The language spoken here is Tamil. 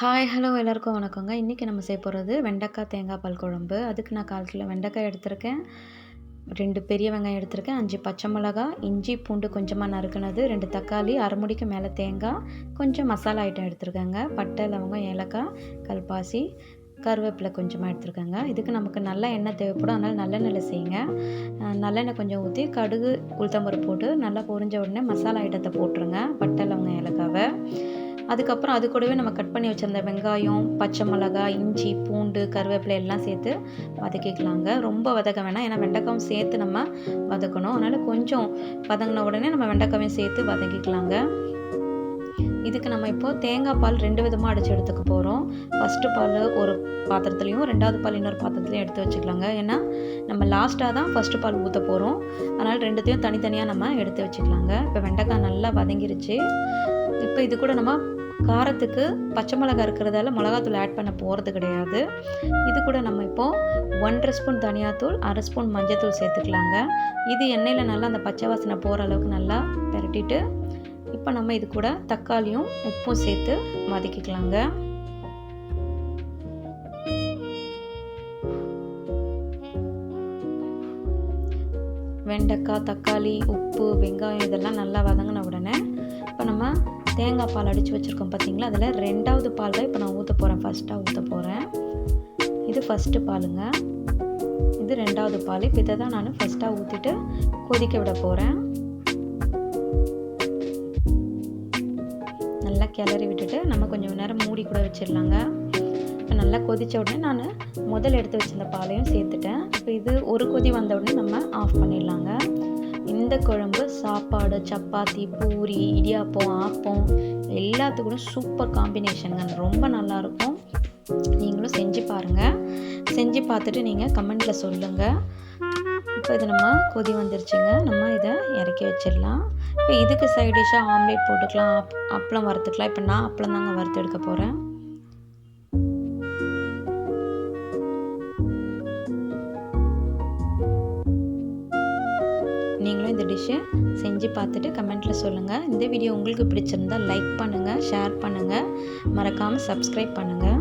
ஹாய் ஹலோ எல்லாருக்கும் வணக்கங்க. இன்றைக்கி நம்ம செய்ய போகிறது வெண்டைக்காய் தேங்காய் பால் குழம்பு. அதுக்கு நான் கால் கிலோ வெண்டைக்காய் எடுத்திருக்கேன். ரெண்டு பெரிய வெங்காயம் எடுத்திருக்கேன். அஞ்சு பச்சை மிளகா இஞ்சி பூண்டு கொஞ்சமாக நறுக்குனது ரெண்டு தக்காளி அரைமுடிக்கு மேலே தேங்காய் கொஞ்சம் மசாலா ஐட்டம் எடுத்திருக்கேங்க. பட்டை லவங்கம் ஏலக்காய் கல்பாசி கருவேப்பிலை கொஞ்சமாக எடுத்துருக்கேங்க. இதுக்கு நமக்கு நல்ல எண்ணெய் தேவைப்படும். அதனால் நல்லெண்ணெயில் செய்யுங்க. நல்லெண்ணெய் கொஞ்சம் ஊற்றி கடுகு உளுத்தம்பருப்பு போட்டு நல்லா பொரிஞ்ச உடனே மசாலா ஐட்டத்தை போட்டுருங்க. பட் அதுக்கப்புறம் அது கூடவே நம்ம கட் பண்ணி வச்சுருந்த வெங்காயம் பச்சை மிளகாய் இஞ்சி பூண்டு கருவேப்பிலை எல்லாம் சேர்த்து வதக்கிக்கலாங்க. ரொம்ப வதக்க வேணாம். ஏன்னா வெண்டைக்காயும் சேர்த்து நம்ம வதக்கணும். அதனால் கொஞ்சம் வதங்கின உடனே நம்ம வெண்டைக்காயும் சேர்த்து வதக்கிக்கலாங்க. இதுக்கு நம்ம இப்போது தேங்காய் பால் ரெண்டு விதமாக அடித்து எடுத்துக்க போகிறோம் ஃபஸ்ட்டு பால் ஒரு பாத்திரத்துலையும் ரெண்டாவது பால் இன்னொரு பாத்திரத்துலையும் எடுத்து வச்சுக்கலாங்க. ஏன்னா நம்ம லாஸ்ட்டாக தான் ஃபஸ்ட்டு பால் ஊற்ற போகிறோம் அதனால் ரெண்டுத்தையும் தனித்தனியாக நம்ம எடுத்து வச்சுக்கலாங்க. இப்போ வெண்டைக்காய் நல்லா வதங்கிருச்சு. இப்போ இது கூட நம்ம காரத்துக்கு பச்சை மிளகா இருக்கிறதால மிளகாத்தூள் ஆட் பண்ண போகிறது கிடையாது. இது கூட நம்ம இப்போது ஒன்றரை ஸ்பூன் தனியாத்தூள் அரை ஸ்பூன் மஞ்சத்தூள் சேர்த்துக்கலாங்க. இது எண்ணெயில் நல்லா அந்த பச்சை வாசனை போகிற அளவுக்கு நல்லா பெரட்டிட்டு இப்போ நம்ம இது கூட தக்காளியும் உப்பும் சேர்த்து வதக்கிக்கலாங்க. வெண்டைக்காய் தக்காளி உப்பு வெங்காயம் இதெல்லாம் நல்லா வதங்கின உடனே இப்போ நம்ம தேங்காய் பால் அடித்து வச்சுருக்கோம் பார்த்தீங்களா அதில் ரெண்டாவது பால் தான் இப்போ நான் ஊற்ற போகிறேன் ஃபஸ்ட்டாக ஊற்ற போகிறேன் இது ஃபஸ்ட்டு பாலுங்க. இது ரெண்டாவது பால். இப்போ இதை தான் நான் ஃபஸ்ட்டாக ஊற்றிட்டு கொதிக்க விட போகிறேன் நல்லா கிளறி விட்டுட்டு நம்ம கொஞ்சம் நேரம் மூடி கூட வச்சிடலாங்க. இப்போ நல்லா கொதித்த உடனே நான் முதல் எடுத்து வச்சிருந்த பாலையும் சேர்த்துட்டேன். இப்போ இது ஒரு கொதி வந்த உடனே நம்ம ஆஃப் பண்ணிடலாங்க. இந்த குழம்பு சாப்பாடு சப்பாத்தி பூரி இடியாப்பம் ஆப்பம் எல்லாத்துக்கூட சூப்பர் காம்பினேஷனுங்க ரொம்ப நல்லாயிருக்கும் நீங்களும் செஞ்சு பாருங்கள் செஞ்சு பார்த்துட்டு நீங்கள் கமெண்ட்டில் சொல்லுங்கள் இப்போ இது நம்ம கொதி வந்துருச்சுங்க. நம்ம இதை இறக்கி வச்சிடலாம். இப்போ இதுக்கு சைட் டிஷ்ஷாக ஆம்லேட் போட்டுக்கலாம் அப் அப்பளம் வறுத்துக்கலாம். இப்போ நான் அப்பளம் தாங்க வறுத்து எடுக்க போகிறேன் நீங்களும் இந்த டிஷ்ஷை செஞ்சு பார்த்துட்டு கமெண்ட்டில் சொல்லுங்கள் இந்த வீடியோ உங்களுக்கு பிடிச்சிருந்தா லைக் பண்ணுங்கள் ஷேர் பண்ணுங்கள் மறக்காமல் சப்ஸ்கிரைப் பண்ணுங்கள்